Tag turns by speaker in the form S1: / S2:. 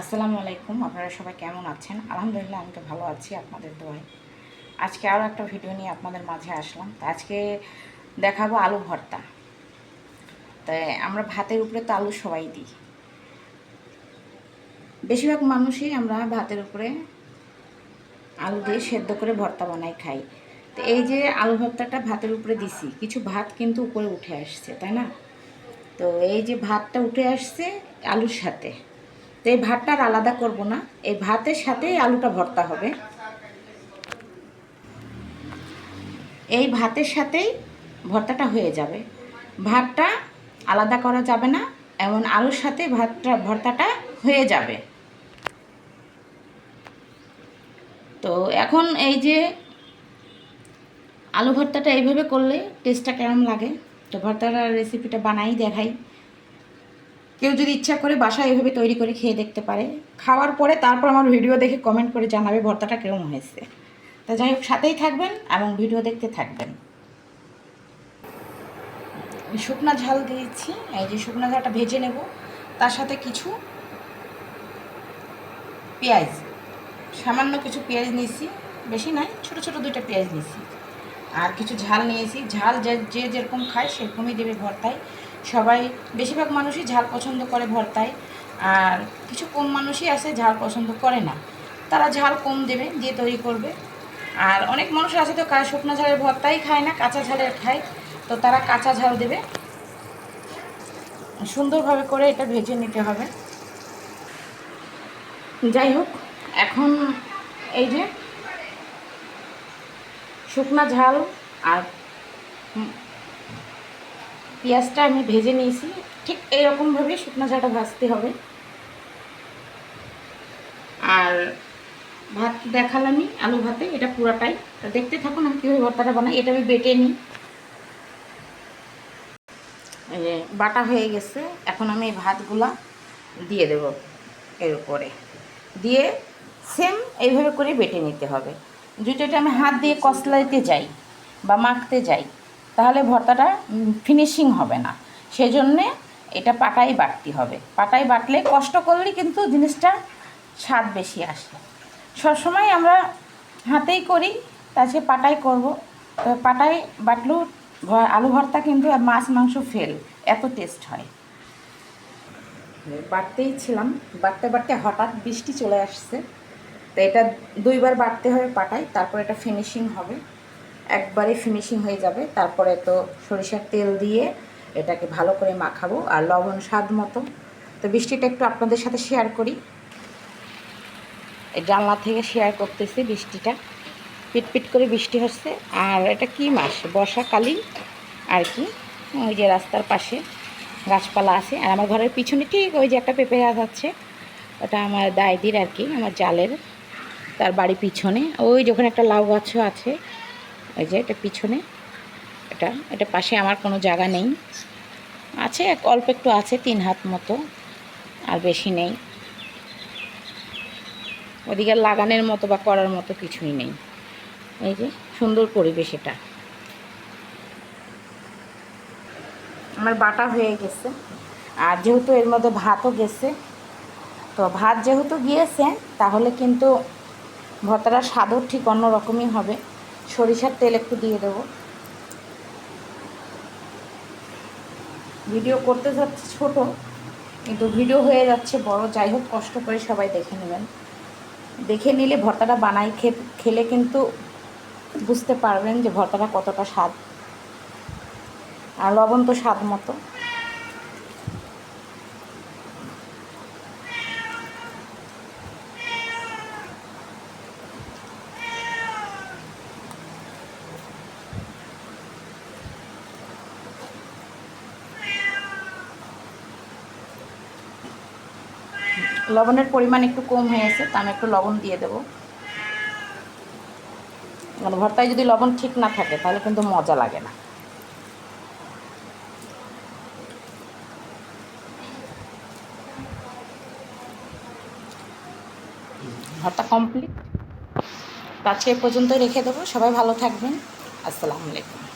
S1: আসসালামু আলাইকুম, আপনারা সবাই কেমন আছেন? আলহামদুলিল্লাহ, আমি তো ভালো আছি আপনাদের দোয়ায়। আজকে আরও একটা ভিডিও নিয়ে আপনাদের মাঝে আসলাম। তো আজকে দেখাবো আলু ভর্তা। তাই আমরা ভাতের উপরে তো আলু সবাই দিই। বেশিরভাগ মানুষই আমরা ভাতের উপরে আলু দিয়ে সেদ্ধ করে ভর্তা বানাই, খাই। তো এই যে আলু ভর্তাটা ভাতের উপরে দিছি, কিছু ভাত কিন্তু উপরে উঠে আসছে, তাই না? তো এই যে ভাতটা উঠে আসছে আলুর সাথে। তো এই ভাতটা আর আলাদা করব না। এই ভাতের সাথেই আলুটা ভর্তা হবে। এই ভাতের সাথেই ভর্তাটা হয়ে যাবে। ভাতটা আলাদা করা যাবে না, এমন আলুর সাথে ভাতটা, ভর্তাটা হয়ে যাবে। তো এখন এই যে আলু ভর্তাটা এইভাবে করলে টেস্টটা কেমন লাগে? তো ভর্তাটার রেসিপিটা বানাই, দেখাই। কেউ যদি ইচ্ছা করে বাসায় এভাবে তৈরি করে খেয়ে দেখতে পারে। খাওয়ার পরে তারপর আমার ভিডিও দেখে কমেন্ট করে জানাবে ভর্তাটা কেমন হয়েছে। তা যাই হোক, সাথেই থাকবেন এবং ভিডিও দেখতে থাকবেন। শুকনা ঝাল দিয়েছি, এই যে শুকনা ঝালটা ভেজে নেব। তার সাথে কিছু পেঁয়াজ, সামান্য কিছু পেঁয়াজ নিয়েছি। বেশি নয়, ছোট ছোট দুইটা পেঁয়াজ নিয়েছি। আর কিছু ঝাল নিয়েছি। ঝাল যে যে যেরকম খায় সেরকমই দেবে ভর্তায়। সবাই বেশিরভাগ মানুষই ঝাল পছন্দ করে ভর্তায়, আর কিছু কম মানুষই আছে ঝাল পছন্দ করে না। তারা ঝাল কম দেবে, দিয়ে তৈরি করবে। আর অনেক মানুষ আছে তো শুকনো ঝালের ভর্তাই খায় না, কাঁচা ঝালের খায়। তো তারা কাঁচা ঝাল দেবে। সুন্দরভাবে করে এটা ভেজে নিতে হবে। যাই হোক, এখন এই যে শুকনা ঝাল আর পেঁয়াজটা আমি ভেজে নিয়েছি। ঠিক এইরকমভাবে শুকনো চাটা ভাজতে হবে। আর ভাত দেখালামই আলু ভাতে, এটা পুরাটাই। তো দেখতে থাকুন আমি কীভাবে ভর্তাটা বানাই, এটা আমি বেটে নিই। বাটা হয়ে গেছে, এখন আমি এই ভাতগুলা দিয়ে দেব এর উপরে। দিয়ে সেম এইভাবে করে বেটে নিতে হবে। যদি আমি হাত দিয়ে কসলাইতে যাই বা মাখতে যাই। তাহলে ভর্তাটা ফিনিশিং হবে না। সেজন্যে এটা পাটাই বাটতে হবে। পাটাই বাটলে কষ্ট করলে কিন্তু জিনিসটা স্বাদ বেশি আসে। সবসময় আমরা হাতেই করি তাছাড়া পাটাই করব। তো পাটাই বাটলেও আলু ভর্তা কিন্তু মাছ, মাংস ফেল এত টেস্ট হয়। বাড়তেই ছিলাম। বাড়তে বাড়তে হঠাৎ বৃষ্টি চলে আসছে। তো এটা দুইবার বাড়তে হবে পাটাই, তারপর এটা ফিনিশিং হবে। একবারে ফিনিশিং হয়ে যাবে। তারপরে তো সরিষার তেল দিয়ে এটাকে ভালো করে মাখাবো আর লবণ স্বাদ মতো। তো বৃষ্টিটা একটু আপনাদের সাথে শেয়ার করি। জানলা থেকে শেয়ার করতেছি বৃষ্টিটা। পিটপিট করে বৃষ্টি হচ্ছে। আর এটা কি মাস? বর্ষাকালই আর কি। ওই যে রাস্তার পাশে গাছপালা আছে। আর আমার ঘরের পিছনে ঠিক ওই যে একটা পেঁপে গাছ আছে। ওটা আমার দায়দির আর কি, আমার জালের। তার বাড়ি পিছনে। ওই যখন একটা লাউ গাছও আছে। ওই যে এটা পিছনে, এটা এটা পাশে আমার কোনো জায়গা নেই। আছে, এক অল্প একটু আছে, তিন হাত মতো, আর বেশি নেই। ওদিকে লাগানোর মতো বা করার মতো কিছুই নেই। এই যে, সুন্দর পরিবেশ এটা। আমার বাটা হয়ে গেছে। আর যেহেতু এর মধ্যে ভাতও গেছে, তো ভাত যেহেতু গিয়েছে, তাহলে কিন্তু ভর্তাটার স্বাদও ঠিক অন্য রকমই হবে। সরিষার তেল একটু দিয়ে দেবো। ভিডিও করতে যাচ্ছে ছোট, কিন্তু ভিডিও হয়ে যাচ্ছে বড়। যাই হোক, কষ্ট করে সবাই দেখে নেবেন। দেখে নিলে ভর্তাটা বানাই খেলে কিন্তু বুঝতে পারবেন যে ভর্তাটা কতটা স্বাদ। আর লবণ তো স্বাদ মতো। লবণের পরিমাণ একটু কম হয়েছে তা আমি একটু লবণ দিয়ে দেবো। মানে ভর্তায় যদি লবণ ঠিক না থাকে, তাহলে কিন্তু মজা লাগে না। ভর্তা কমপ্লিট। আজকে পর্যন্ত রেখে দেবো। সবাই ভালো থাকবেন। আসসালামু আলাইকুম।